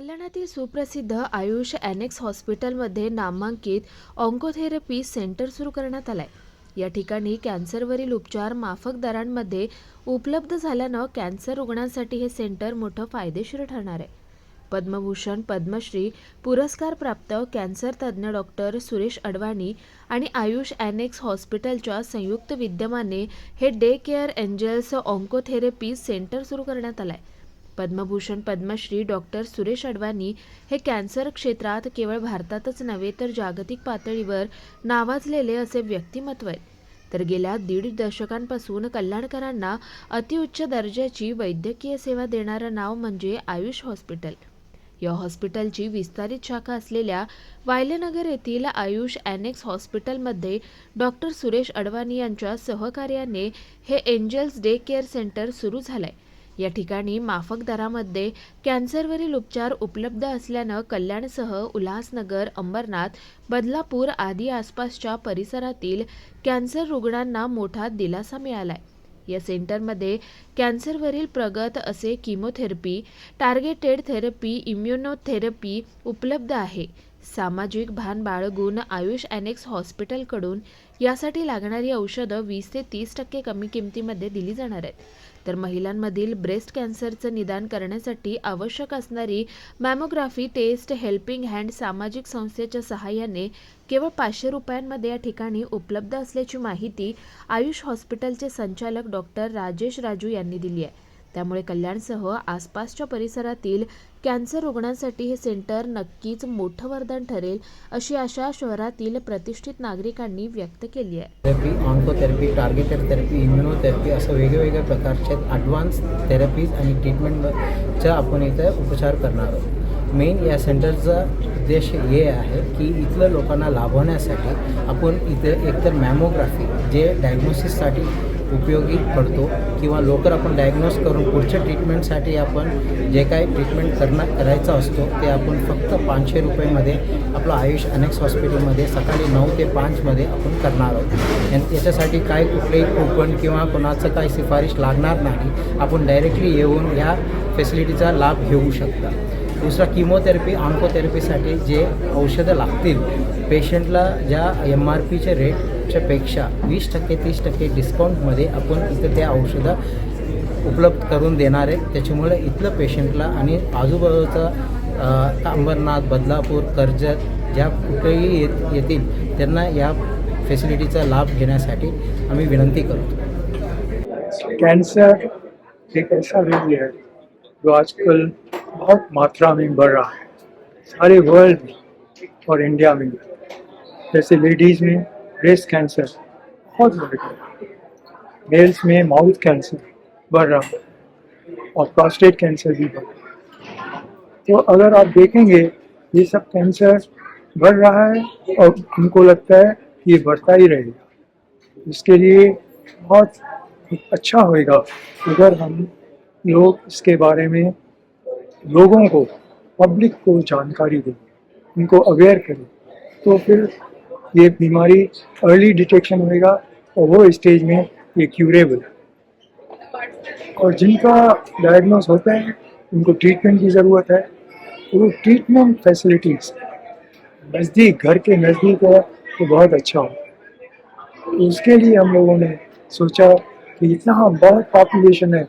कल्याणातील सुप्रसिद्ध आयुष ॲनेक्स हॉस्पिटलमध्ये नामांकित ऑन्कोथेरपी सेंटर सुरू करण्यात आलंय. या ठिकाणी कॅन्सरवरील उपचार माफक दरांमध्ये उपलब्ध झाल्यानं कॅन्सर रुग्णांसाठी हे सेंटर मोठं फायदेशीर ठरणार आहे. पद्मभूषण पद्मश्री पुरस्कार प्राप्त कॅन्सर तज्ज्ञ डॉक्टर सुरेश अडवाणी आणि आयुष ॲनेक्स हॉस्पिटलच्या संयुक्त विद्यमाने हे day care angels oncotherapy centre सुरू करण्यात आलं आहे पद्मभूषण पद्मश्री डॉक्टर सुरेश अडवाणी हे कॅन्सर क्षेत्रात केवळ भारतातच नव्हे तर जागतिक पातळीवर नावाजलेले असे व्यक्तिमत्व आहे तर गेल्या दीड दशकांपासून कल्याणकरांना अतिउच्च दर्जाची वैद्यकीय सेवा देणारं नाव म्हणजे आयुष हॉस्पिटल. या हॉस्पिटलची विस्तारित शाखा असलेल्या वायलेनगर येथील आयुष ॲनेक्स हॉस्पिटलमध्ये डॉक्टर सुरेश अडवाणी यांच्या सहकार्याने हे एंजल्स डे केअर सेंटर सुरू झालं आहे या ठिकाणी माफक दरामध्ये कॅन्सरवरील उपचार उपलब्ध असल्यानं कल्याणसह उल्हासनगर अंबरनाथ बदलापूर आदी आसपासच्या परिसरातील कॅन्सर रुग्णांना मोठा दिलासा मिळालाय. या सेंटरमध्ये कॅन्सरवरील प्रगत असे किमोथेरपी टार्गेटेड थेरपी इम्युनोथेरपी उपलब्ध आहे. सामाजिक भान बाळगून आयुष ॲनेक्स हॉस्पिटलकडून यासाठी लागणारी औषधं वीस ते तीस टक्के कमी किमतीमध्ये दिली जाणार आहेत. तर महिलांमधील ब्रेस्ट कॅन्सरचं निदान करण्यासाठी आवश्यक असणारी मॅमोग्राफी टेस्ट हेल्पिंग हँड सामाजिक संस्थेच्या सहाय्याने केवळ पाचशे रुपयांमध्ये या ठिकाणी उपलब्ध असल्याची माहिती आयुष हॉस्पिटलचे संचालक डॉक्टर राजेश राजू यांनी दिली आहे. त्यामुळे कल्याणसह आसपासच्या परिसरातील कॅन्सर रुग्णांसाठी हे सेंटर नक्कीच मोठं वरदान ठरेल अशी आशा शहरातील प्रतिष्ठित नागरिकांनी व्यक्त केली आहे. Therapy oncotherapy targeted therapy immunotherapy असं वेगवेगळ्या प्रकारचे ॲडव्हान्स थेरपीज आणि ट्रीटमेंटचा आपण इथं उपचार करणार आहोत. मेन या सेंटरचा उद्देश हे आहे की इथल्या लोकांना लाभवण्यासाठी आपण इथे एकतर मॅमोग्राफी जे डायग्नोसिससाठी उपयोगी पडतो किंवा लवकर आपण डायग्नोस करून पुढच्या ट्रीटमेंटसाठी आपण जे काही ट्रीटमेंट करणं करायचं असतो ते आपण फक्त पाचशे रुपयेमध्ये आपलं आयुष अनेक्स हॉस्पिटलमध्ये सकाळी नऊ ते पाचमध्ये आपण करणार आहोत. आणि याच्यासाठी काय कुठलेही कुपन किंवा कोणाचं काही शिफारिश लागणार नाही. आपण डायरेक्टली येऊन ह्या फॅसिलिटीचा लाभ घेऊ शकता. दुसरा किमोथेरपी ऑन्कोथेरपीसाठी जे औषधं लागतील पेशंटला ज्या एम आर पीचे रेट पेक्षा वीस टक्के तीस टक्के डिस्काउंटमध्ये आपण इथं त्या औषधं उपलब्ध करून देणार आहे. त्याच्यामुळे इथलं पेशंटला आणि आजूबाजूचा अंबरनाथ बदलापूर कर्जत ज्या कुठेही येत येतील त्यांना या फॅसिलिटीचा लाभ घेण्यासाठी आम्ही विनंती करतो. कैंसर एक ऐसा रोग है जो आजकल बहुत मात्रा में बढ़ रहा है। सारे वर्ल्ड में और इंडिया में। जैसे लेडीज़ में ब्रेस्ट कैंसर बहुत बढ़ गया मेल्स में माउथ कैंसर बढ़ रहा है और प्रोस्टेट कैंसर भी बढ़ रहा है। तो अगर आप देखेंगे, ये सब कैंसर बढ़ रहा है और उनको लगता है कि ये बढ़ता ही रहेगा। इसके लिए बहुत अच्छा होएगा अगर हम लोग इसके बारे में लोगों को पब्लिक को जानकारी दें, उनको अवेयर करें। तो फिर ये बीमारी अर्ली डिटेक्शन होएगा और वो स्टेज में ये क्यूरेबल है। और जिनका डायग्नोस होता है, उनको ट्रीटमेंट की ज़रूरत है तो ट्रीटमेंट फैसिलिटीज़ नज़दीक, घर के नज़दीक है तो बहुत अच्छा हो। तो उसके लिए हम लोगों ने सोचा कि इतना बहुत पॉपुलेशन है,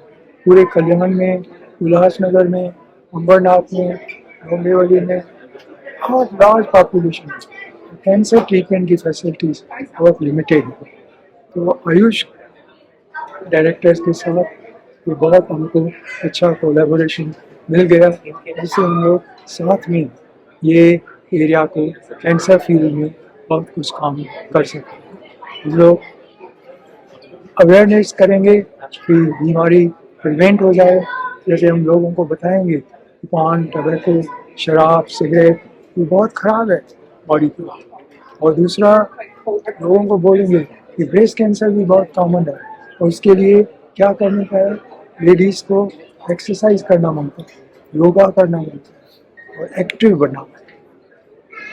पूरे कल्याण में उल्लासनगर में, अंबरनाथ में डोंबिवली में, बहुत लार्ज पॉपुलेशन है। कैंसर ट्रीटमेंट की फैसिलिटीज़ बहुत लिमिटेड है तो आयुष डायरेक्टर्स के साथ ये बहुत हमको अच्छा कोलेबोरेशन मिल गया, जिससे हम लोग साथ में ये एरिया को कैंसर फ़ील्ड में बहुत कुछ काम कर सकें। हम लोग अवेयरनेस करेंगे कि बीमारी प्रिवेंट हो जाए। जैसे हम लोगों को बताएँगे पान टबैको शराब सिगरेट ये बहुत ख़राब है बॉडी के। और दूसरा, लोगों को बोलेंगे कि ब्रेस्ट कैंसर भी बहुत कॉमन है। और उसके लिए क्या करने का है? लेडीज़ को एक्सरसाइज करना माँगता है, योगा करना माँगता है और एक्टिव बनना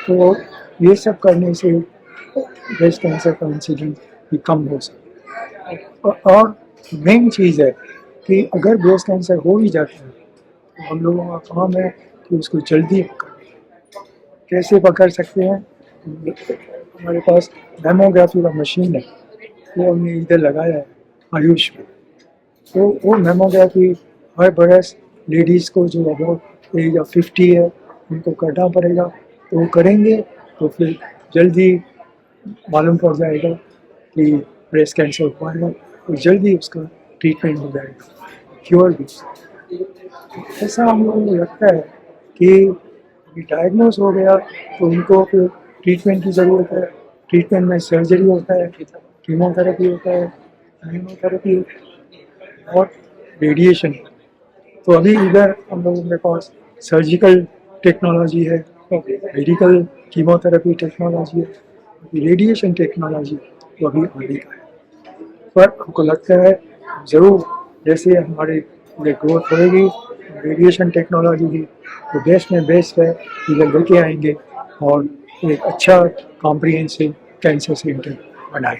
तो ये सब करने से ब्रेस्ट कैंसर का इंसिडेंट भी कम हो सकता और- मेन चीज़ है कि अगर ब्रेस्ट कैंसर हो ही जाता है तो हम लोगों का काम है कि उसको जल्दी पकड़ कैसे पकड़ सकते हैं? हमारे पास मेमोग्राफी का मशीन है। वो हमने इधर लगाया है, आयुष में। तो वो मेमोग्राफी हर बरस लेडीज़ को जो अबाउट एज ऑफ़ फिफ्टी है, उनको करना पड़ेगा। तो वो करेंगे तो फिर जल्दी मालूम पड़ जाएगा कि ब्रेस्ट कैंसर हुआ है तो जल्दी उसका ट्रीटमेंट हो जाएगा क्योर भी। ऐसा हम लोगों को लगता है कि डायग्नोस हो गया तो उनको फिर ट्रीटमेंट की ज़रूरत है। ट्रीटमेंट में सर्जरी होता है कीमोथेरेपी होता है कीमोथेरेपी और रेडिएशन तो अभी इधर हम लोगों के पास सर्जिकल टेक्नोलॉजी है मेडिकल कीमोथेरेपी टेक्नोलॉजी है रेडिएशन टेक्नोलॉजी तो अभी आगे का है। पर हमको लगता है ज़रूर जैसे हमारे पूरे ग्रोथ होएगी रेडिएशन टेक्नोलॉजी की तो बेस्ट में बेस्ट है, इधर लेके आएँगे और एक अच्छा कॉम्प्रिहेंसिव कैंसर सेंटर बनाए।